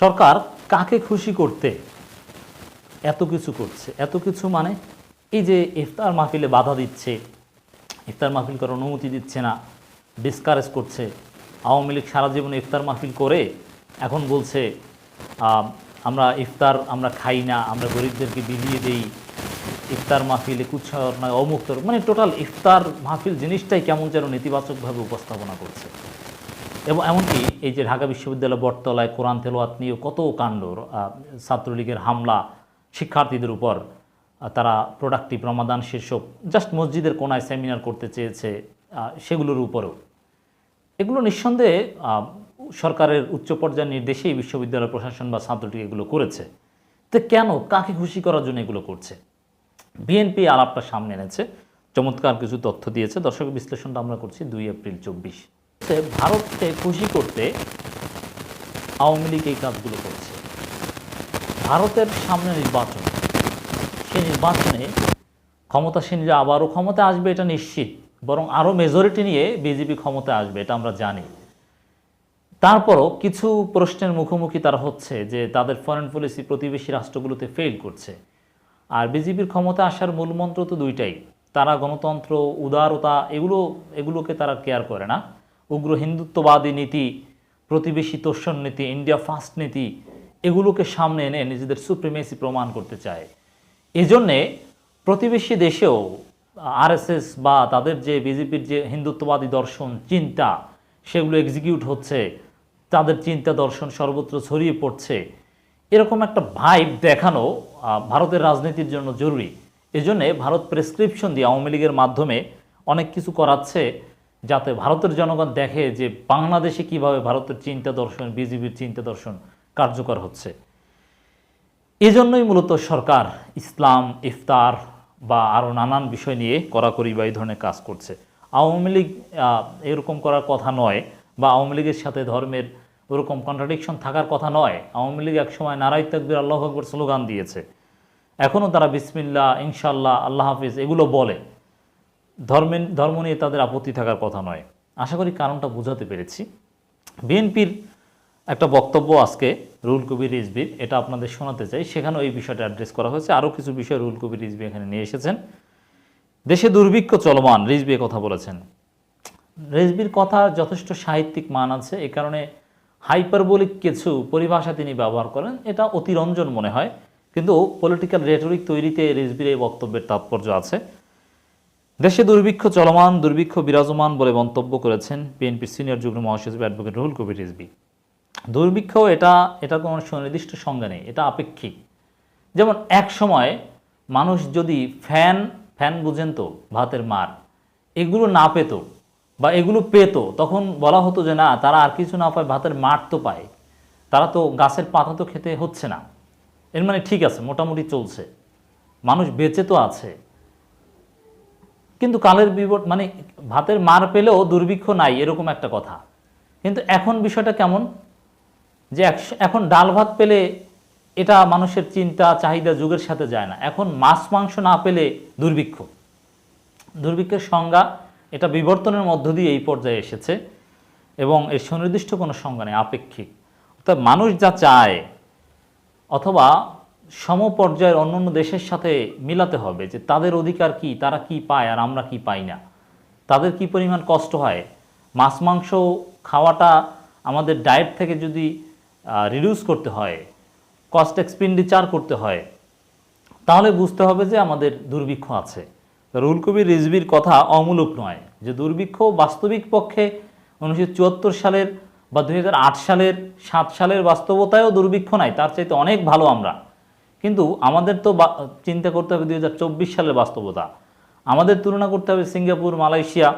সরকার কাকে খুশি করতে এত কিছু করছে? এত কিছু মানে এই যে ইফতার মাহফিলে বাধা দিচ্ছে, ইফতার মাহফিল করার অনুমতি দিচ্ছে না ডিসকারেজ করছে। আওয়ামী লীগ সারা জীবন ইফতার মাহফিল করে, এখন বলছে আমরা ইফতার আমরা খাই না, আমরা গরিবদেরকে বিলিয়ে দেই। ইফতার মাহফিলে কুৎসাহ নয় অমুক্ত মানে টোটাল ইফতার মাহফিল জিনিসটাই কেমন যেন নেতিবাচকভাবে উপস্থাপনা করছে। এবং এমনকি এই যে ঢাকা বিশ্ববিদ্যালয় বটতলায় কোরআন তেলোয়াত নিয়ে কত কাণ্ড ছাত্রলীগের হামলা, শিক্ষার্থীদের উপর তারা প্রোডাক্টিভ রমাদান শীর্ষক জাস্ট মসজিদের কোনায় সেমিনার করতে চেয়েছে সেগুলোর উপরেও। এগুলো নিঃসন্দেহে সরকারের উচ্চ পর্যায়ের নির্দেশেই বিশ্ববিদ্যালয় প্রশাসন বা ছাত্রটি এগুলো করেছে। তো কেন, কাকে খুশি করার জন্য এগুলো করছে? বিএনপি আলাপটা সামনে এনেছে, চমৎকার কিছু তথ্য দিয়েছে। দর্শক বিশ্লেষণটা আমরা করছি দুই এপ্রিল চব্বিশ। ভারতকে খুশি করতে আওয়ামী লীগ এই কাজগুলো করছে। ভারতের সামনে নির্বাচন, সেই নির্বাচনে ক্ষমতাসীনরা আবারও ক্ষমতা আসবে, এটা নিশ্চিত। বরং আরও মেজরিটি নিয়ে বিজেপি ক্ষমতা আসবে, এটা আমরা জানি। তারপরও কিছু প্রশ্নের মুখোমুখি তারা হচ্ছে যে তাদের ফরেন পলিসি প্রতিবেশী রাষ্ট্রগুলোতে ফেল করছে। আর বিজেপির ক্ষমতা আসার মূলমন্ত্র তো দুইটাই। তারা গণতন্ত্র, উদারতা, এগুলো, এগুলোকে তারা কেয়ার করে না। উগ্র হিন্দুত্ববাদী নীতি, প্রতিবেশী তোষণ নীতি, ইন্ডিয়া ফার্স্ট নীতি, এগুলোকে সামনে এনে নিজেদের সুপ্রিমেসি প্রমাণ করতে চায়। এজন্যে প্রতিবেশী দেশেও আরএসএস বা তাদের যে বিজেপির যে হিন্দুত্ববাদী দর্শন চিন্তা, সেগুলো এক্সিকিউট হচ্ছে, তাদের চিন্তা দর্শন সর্বত্র ছড়িয়ে পড়ছে। এরকম একটা ভাইব দেখানো ভারতের রাজনীতির জন্য জরুরি। এজন্যে ভারত প্রেসক্রিপশন দিয়ে আওয়ামী লীগের মাধ্যমে অনেক কিছু করাচ্ছে যাতে ভারতের জনগণ দেখে যে বাংলাদেশে কীভাবে ভারতের চিন্তা দর্শন বিজেপির চিন্তা দর্শন কার্যকর হচ্ছে। এজন্যই মূলত সরকার ইসলাম, ইফতার বা আরও নানান বিষয় নিয়ে কড়াকড়ি বা এই ধরনের কাজ করছে। আওয়ামী লীগ এরকম করার কথা নয় বা আওয়ামী লীগের সাথে ধর্মের ওরকম কন্ট্রাডিকশন থাকার কথা নয়। আওয়ামী লীগ একসময় নারাই তাকবির, আল্লাহ আকবর স্লোগান দিয়েছে। এখনও তারা বিসমিল্লা ইনশাল্লাহ আল্লাহ হাফিজ, এগুলো বলে। ধর্মের ধর্ম নিয়ে তাদের আপত্তি থাকার কথা নয়। আশা করি কারণটা বোঝাতে পেরেছি। বিএনপির একটা বক্তব্য আজকে রুল কবির রিজবির এটা আপনাদের শোনাতে চাই। সেখানে ওই বিষয়টা অ্যাড্রেস করা হয়েছে। আরও কিছু বিষয় রুল কবির রিজবি এখানে নিয়ে এসেছেন। দেশে দুর্ভিক্ষ চলমান রিজবি কথা বলেছেন। রেজবির কথা যথেষ্ট সাহিত্যিক মান আছে। এ কারণে হাইপারবোলিক কিছু পরিভাষা তিনি ব্যবহার করেন। এটা অতিরঞ্জন মনে হয়। কিন্তু পলিটিক্যাল রেটরিক তৈরিতে রেজবির এই বক্তব্যের তাৎপর্য আছে। দেশে দুর্ভিক্ষ চলমান, দুর্ভিক্ষ বিরাজমান বলে মন্তব্য করেছেন বিএনপির সিনিয়র যুগ্ম মহাসচিব অ্যাডভোকেট রুহুল কবির রিজবি দুর্ভিক্ষ এটা এটা কোনো সুনির্দিষ্ট সংজ্ঞা নেই, এটা আপেক্ষিক। যেমন এক সময় মানুষ যদি ফ্যান ফ্যান বুঝেন তো, ভাতের মার, এগুলো না পেত বা এগুলো পেত, তখন বলা হতো যে না, তারা আর কিছু না পায়, ভাতের মার তো পায়। তারা তো গাছের পাতা তো খেতে হচ্ছে না। এর মানে ঠিক আছে, মোটামুটি চলছে। মানুষ বেঁচে তো আছে। কিন্তু কালের বিবর মানে ভাতের মার পেলেও দুর্ভিক্ষ নাই, এরকম একটা কথা। কিন্তু এখন বিষয়টা কেমন? যে এখন ডাল ভাত পেলে এটা মানুষের চিন্তা, চাহিদা যুগের সাথে যায় না। এখন মাছ মাংস না পেলে দুর্ভিক্ষ। দুর্ভিক্ষের সংজ্ঞা এটা বিবর্তনের মধ্য দিয়ে এই পর্যায়ে এসেছে এবং এর সুনির্দিষ্ট কোনো সংজ্ঞা নেই, আপেক্ষিক। অর্থাৎ মানুষ যা চায় অথবা সমপর্যায়ের অন্য অন্য দেশের সাথে মিলাতে হবে যে তাদের অধিকার কি, তারা কি পায় আর আমরা কি পাই না। তাদের কি পরিমাণ কষ্ট হয়? মাছ, মাংস খাওয়াটা আমাদের ডায়েট থেকে যদি রিডিউস করতে হয় কস্ট এক্সপেন্ডিচার করতে হয়, তাহলে বুঝতে হবে যে আমাদের দুর্ভিক্ষ আছে। রুল কবির রিজবির কথা অমূলক নয় যে দুর্ভিক্ষ বাস্তবিক পক্ষে উনিশশো চুয়াত্তর সালের বা দু হাজার আট সালের, সাত সালের বাস্তবতায়ও দুর্ভিক্ষ নাই, তার চাইতে অনেক ভালো আমরা। কিন্তু আমাদের তো চিন্তা করতে হবে দুই হাজার চব্বিশ সালের বাস্তবতা। আমাদের তুলনা করতে হবে Singapore, Malaysia,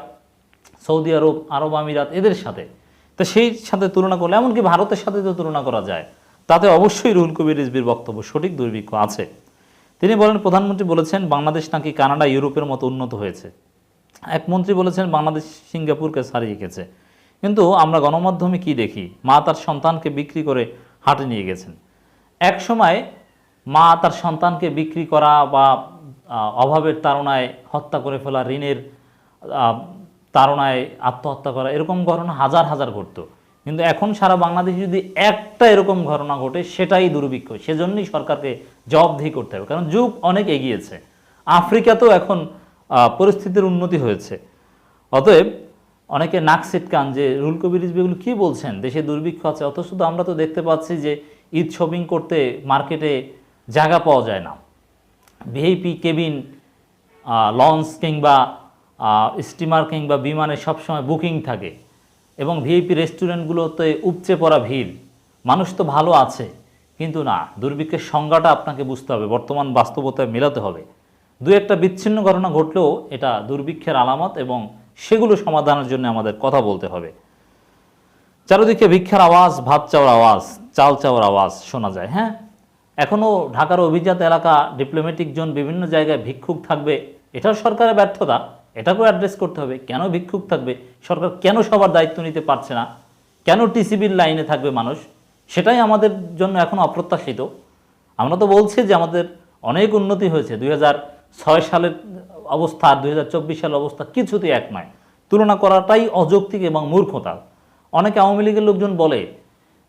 Saudi Arab Arab আমিরাত এদের সাথে। তো সেই সাথে তুলনা করলে, এমনকি ভারতের সাথে তো তুলনা করা যায়। তাতে অবশ্যই রুহুল কবির রিজবির বক্তব্য সঠিক দুর্ভিক্ষ আছে। তিনি বলেন, প্রধানমন্ত্রী বলেছেন, বাংলাদেশ নাকি কানাডা, ইউরোপের মতো উন্নত হয়েছে। এক মন্ত্রী বলেছেন, বাংলাদেশ সিঙ্গাপুরকে ছাড়িয়ে গেছে। কিন্তু আমরা গণমাধ্যমে কি দেখি? মা তার সন্তানকে বিক্রি করে হাটে নিয়ে গেছেন। এক সময় মা তার সন্তানকে বিক্রি করা বা অভাবের তাড়নায় হত্যা করে ফেলা, ঋণের তাড়নায় আত্মহত্যা করা, এরকম ঘটনা হাজার হাজার ঘটতো। কিন্তু এখন সারা বাংলাদেশে যদি একটা এরকম ঘটনা ঘটে, সেটাই দুর্ভিক্ষ। সেজন্যই সরকারকে জবাবদিহি করতে হবে। কারণ যুগ অনেক এগিয়েছে। আফ্রিকাতেও এখন পরিস্থিতির উন্নতি হয়েছে। অতএব অনেকে নাক সিটকান যে, রুল কবির রিজভিগুলো কী বলছেন? দেশে দুর্ভিক্ষ আছে। অথচ আমরা তো দেখতে পাচ্ছি যে, ঈদ শপিং করতে, মার্কেটে জায়গা পাওয়া যায় না। ভিআইপি কেবিন লঞ্চ কিংবা স্টিমার কিংবা বিমানে সবসময় বুকিং থাকে এবং ভিআইপি রেস্টুরেন্টগুলোতে উপচে পড়া ভিড়। মানুষ তো ভালো আছে, কিন্তু না, দুর্ভিক্ষের সংজ্ঞাটা আপনাকে বুঝতে হবে, বর্তমান বাস্তবতায় মেলাতে হবে। দু একটা বিচ্ছিন্ন ঘটনা ঘটলেও এটা দুর্ভিক্ষের আলামত এবং সেগুলো সমাধানের জন্য আমাদের কথা বলতে হবে। চারিদিকে ভিক্ষার আওয়াজ, ভাত চাওয়ার আওয়াজ, চাল চাওয়ার আওয়াজ শোনা যায় হ্যাঁ? এখনও ঢাকার অভিজাত এলাকা ডিপ্লোম্যাটিক জোন বিভিন্ন জায়গায় ভিক্ষুক থাকবে, এটাও সরকারের ব্যর্থতা, এটাকেও অ্যাড্রেস করতে হবে, কেন ভিক্ষুক থাকবে, সরকার কেন সবার দায়িত্ব নিতে পারছে না, কেন টিসিবির লাইনে থাকবে মানুষ, সেটাই আমাদের জন্য এখন অপ্রত্যাশিত। আমরা তো বলছি যে আমাদের অনেক উন্নতি হয়েছে, দুই সালের অবস্থা আর দুই হাজার চব্বিশ সালের অবস্থা কিছুতেই এক নয়। তুলনা করাটাই অযৌক্তিক এবং মূর্খতা। অনেকে আওয়ামী লীগের লোকজন বলে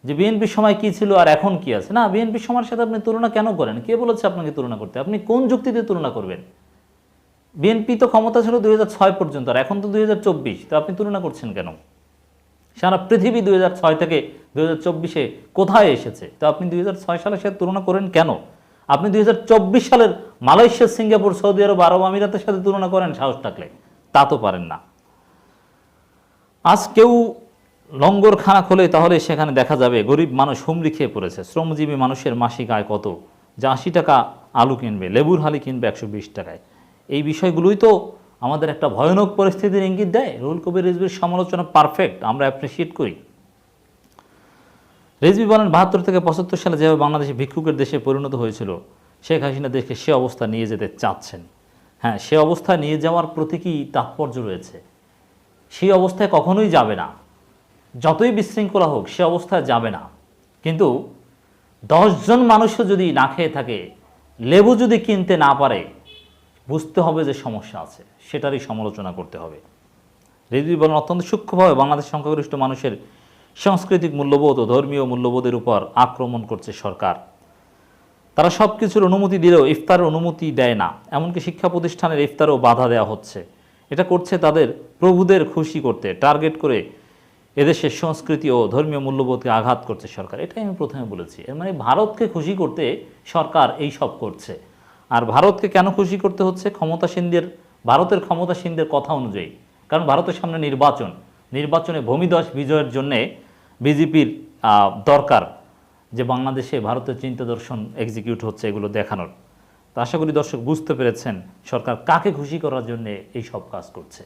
যে বিএনপির সময় কি ছিল আর এখন কি আছে? না বিএনপির সময়ের সাথে আপনি তুলনা কেন করেন? কে বলেছে আপনাকে তুলনা করতে? আপনি কোন যুক্তিতে তুলনা করবেন? বিএনপি তো ক্ষমতা ছিল দুই পর্যন্ত, আর এখন তো দুই তো আপনি তুলনা করছেন কেন? সারা পৃথিবী দুই থেকে দুই চব্বিশে কোথায় এসেছে? তো আপনি দুই হাজার ছয় সালের সাথে তুলনা করেন কেন? আপনি দুই হাজার চব্বিশ সালের Malaysia, Singapore, Saudi Arab Arab আমিরাতের সাথে তুলনা করেন সাহস থাকলে? তা তো পারেন না। আজ কেউ লঙ্গর খানা খোলে তাহলে সেখানে দেখা যাবে গরিব মানুষ হুমড়ি খেয়ে পড়েছে। শ্রমজীবী মানুষের মাসিক আয় কত? যা আশি টাকা আলু কিনবে, লেবুর হালি কিনবে একশো বিশ টাকায়। এই বিষয়গুলোই তো আমাদের একটা ভয়ানক পরিস্থিতির ইঙ্গিত দেয়। রুল কবির রিজভির সমালোচনা পারফেক্ট আমরা অ্যাপ্রিসিয়েট করি। রেজবি বলেন, বাহাত্তর থেকে পঁচাত্তর সালে যেভাবে বাংলাদেশে ভিক্ষুকের দেশে পরিণত হয়েছিল, শেখ হাসিনা দেশকে সে অবস্থা নিয়ে যেতে চাচ্ছেন। হ্যাঁ সে অবস্থায় নিয়ে যাওয়ার প্রতি কি তাৎপর্য রয়েছে। সেই অবস্থায় কখনোই যাবে না। যতই বিশৃঙ্খলা হোক, সে অবস্থায় যাবে না। কিন্তু দশজন মানুষও যদি না খেয়ে থাকে, লেবু যদি কিনতে না পারে, বুঝতে হবে যে সমস্যা আছে। সেটারই সমালোচনা করতে হবে। রেজবি বলেন, অত্যন্ত সূক্ষ্মভাবে বাংলাদেশ সংখ্যাগরিষ্ঠ মানুষের সাংস্কৃতিক মূল্যবোধ ও ধর্মীয় মূল্যবোধের উপর আক্রমণ করছে সরকার। তারা সব কিছুর অনুমতি দিলেও ইফতারের অনুমতি দেয় না। এমনকি শিক্ষা প্রতিষ্ঠানের ইফতারও বাধা দেওয়া হচ্ছে। এটা করছে তাদের প্রভুদের খুশি করতে, টার্গেট করে এদেশের সংস্কৃতি ও ধর্মীয় মূল্যবোধকে আঘাত করছে সরকার। এটাই আমি প্রথমে বলেছি। এর মানে ভারতকে খুশি করতে সরকার এই সব করছে। আর ভারতকে কেন খুশি করতে হচ্ছে? ক্ষমতাসীনদের, ভারতের ক্ষমতাসীনদের কথা অনুযায়ী। কারণ ভারতের সামনে নির্বাচন। নির্বাচনে ভূমিদশ বিজয়ের জন্যে বিজেপির দরকার যে বাংলাদেশে ভারতের চিন্তা দর্শন এক্সিকিউট হচ্ছে এগুলো দেখানোর। তো আশা করি দর্শক বুঝতে পেরেছেন সরকার কাকে খুশি করার জন্য এই সব কাজ করছে।